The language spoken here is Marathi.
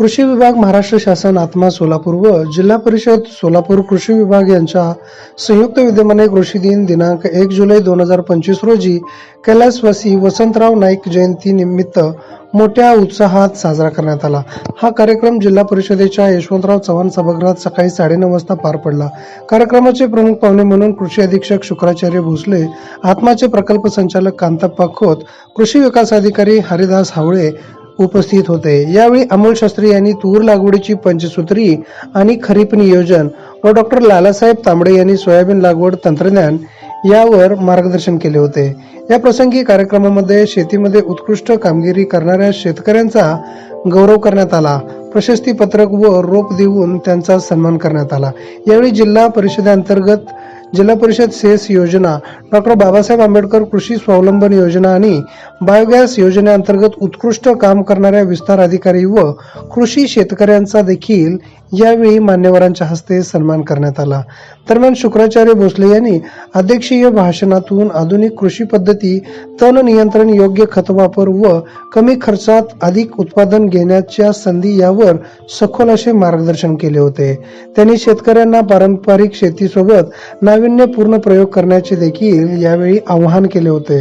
कृषी विभाग महाराष्ट्र शासन आत्मा सोलापूर व जिल्हा परिषद सोलापूर कृषी विभाग यांच्या संयुक्त विद्यमाने कृषी दिन दिनांक एक जुलै दोन हजार पंचवीस रोजी कैलासवासी वसंतराव नाईक जयंती निमित्त मोठ्या उत्साहात साजरा करण्यात आला. हा कार्यक्रम जिल्हा परिषदेच्या यशवंतराव चव्हाण सभागृहात सकाळी साडेनऊ वाजता पार पडला. कार्यक्रमाचे प्रमुख पाहुणे म्हणून कृषी अधीक्षक शुक्राचार्य भोसले आत्माचे प्रकल्प संचालक कांताप्पा खोत कृषी विकास अधिकारी हरिदास हावळे उपस्थित होते. यावेळी अमोल शास्त्री यांनी तूर लागवडीची पंचसूत्री आणि खरीप नियोजन व डॉक्टर लालासाहेब तांबडे यांनी सोयाबीन लागवड तंत्रज्ञान यावर मार्गदर्शन केले होते. या प्रसंगी कार्यक्रमामध्ये शेतीमध्ये उत्कृष्ट कामगिरी करणाऱ्या शेतकऱ्यांचा गौरव करण्यात आला. प्रशस्ती पत्रक व रोप देऊन त्यांचा सन्मान करण्यात आला. यावेळी जिल्हा परिषदेअंतर्गत जिल्हा परिषद सेस योजना डॉक्टर बाबासाहेब आंबेडकर कृषी स्वावलंबन योजना आणि बायोगॅस योजनेअंतर्गत उत्कृष्ट काम करणाऱ्या विस्तार अधिकारी व कृषी शेतकऱ्यांचा देखील यावेळी मान्यवरांच्या हस्ते सन्मान करण्यात आला. दरम्यान शुक्राचार्य भोसले यांनी अध्यक्षीय भाषणातून आधुनिक कृषी पद्धती तण नियंत्रण योग्य खत वापर व कमी खर्चात अधिक उत्पादन घेण्याच्या संधी यावर सखोल असे मार्गदर्शन केले होते. त्यांनी शेतकऱ्यांना पारंपरिक शेतीसोबत नाविन्यपूर्ण प्रयोग करण्याचे देखील यावेळी आवाहन केले होते.